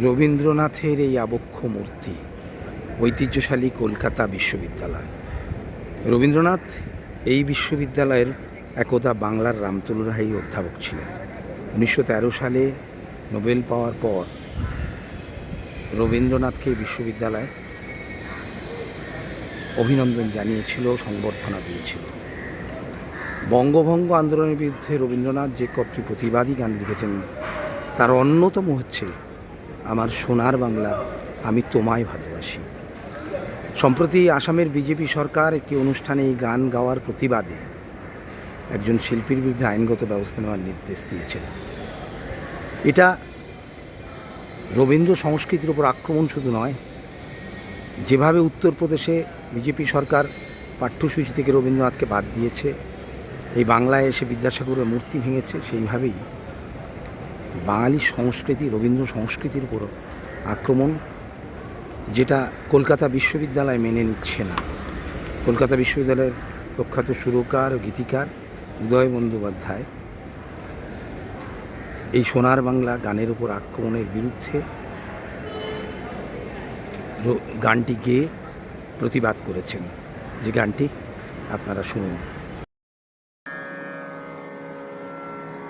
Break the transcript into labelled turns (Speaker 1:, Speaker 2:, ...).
Speaker 1: রবীন্দ্রনাথের এই আবক্ষ মূর্তি ঐতিহ্যশালী কলকাতা বিশ্ববিদ্যালয়। রবীন্দ্রনাথ এই বিশ্ববিদ্যালয়ের একদা বাংলার রামতনুরাহাই অধ্যাপক ছিলেন। উনিশশো তেরো সালে নোবেল পাওয়ার পর রবীন্দ্রনাথকে বিশ্ববিদ্যালয় অভিনন্দন জানিয়েছিল, সংবর্ধনা দিয়েছিল। বঙ্গভঙ্গ আন্দোলনের বিরুদ্ধে রবীন্দ্রনাথ যে কটি প্রতিবাদী গান লিখেছেন, তার অন্যতম হচ্ছে আমার সোনার বাংলা আমি তোমায় ভালোবাসি। সম্প্রতি আসামের বিজেপি সরকার একটি অনুষ্ঠানে এই গান গাওয়ার প্রতিবাদে একজন শিল্পীর বিরুদ্ধে আইনগত ব্যবস্থা নেওয়ার নির্দেশ দিয়েছেন। এটা রবীন্দ্র সংস্কৃতির উপর আক্রমণ শুধু নয়, যেভাবে উত্তরপ্রদেশে বিজেপি সরকার পাঠ্যসূচি থেকে রবীন্দ্রনাথকে বাদ দিয়েছে, এই বাংলায় এসে বিদ্যাসাগরের মূর্তি ভেঙেছে, সেইভাবেই বাঙালি সংস্কৃতি, রবীন্দ্র সংস্কৃতির উপর আক্রমণ, যেটা কলকাতা বিশ্ববিদ্যালয় মেনে নিচ্ছে না। কলকাতা বিশ্ববিদ্যালয়ের প্রখ্যাত সুরকার ও গীতিকার উদয় বন্দ্যোপাধ্যায় এই সোনার বাংলা গানের উপর আক্রমণের বিরুদ্ধে গানটি গেয়ে প্রতিবাদ করেছেন। যে গানটি আপনারা শুনুন।